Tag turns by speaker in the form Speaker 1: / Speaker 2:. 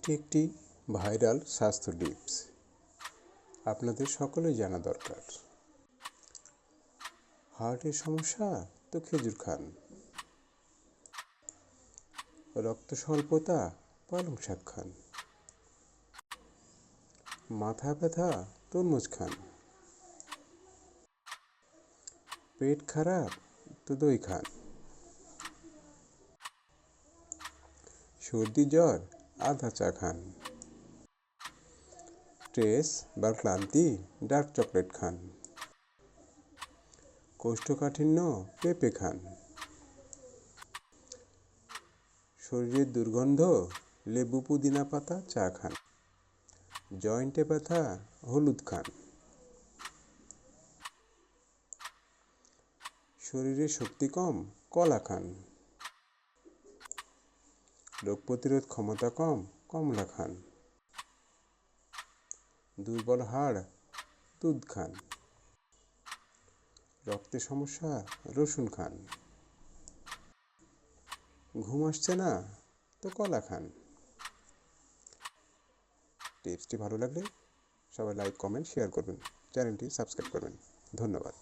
Speaker 1: এটি একটি ভাইরাল স্বাস্থ্য টিপস। আপনাদের সকলেই জানা দরকার। হার্টের সমস্যা? তো খেজুর খান। রক্ত স্বল্পতা? পালং শাক খান। মাথা ব্যথা? তরমুজ খান। পেট খারাপ? তো দই খান। সর্দি জ্বর? আদা চা খান। স্ট্রেস, বা ক্লান্তি, ডার্ক চকলেট খান। কোষ্ঠকাঠিন্য, পেঁপে খান। শরীরের দুর্গন্ধ, লেবু, পুদিনা পাতা, চা খান। জয়েন্টে ব্যথা, হলুদ খান। শরীরে শক্তি কম, কলা খান। রোগ প্রতিরোধ ক্ষমতা কম কমলা খান দুর্বল হাড়, দুধ খান। রক্তে সমস্যা, রসুন খান। ঘুম আসছে না, তো কলা খান। টিপসটি ভালো লাগলে সবাই লাইক, কমেন্ট, শেয়ার করবেন। চ্যানেলটি সাবস্ক্রাইব করবেন। ধন্যবাদ।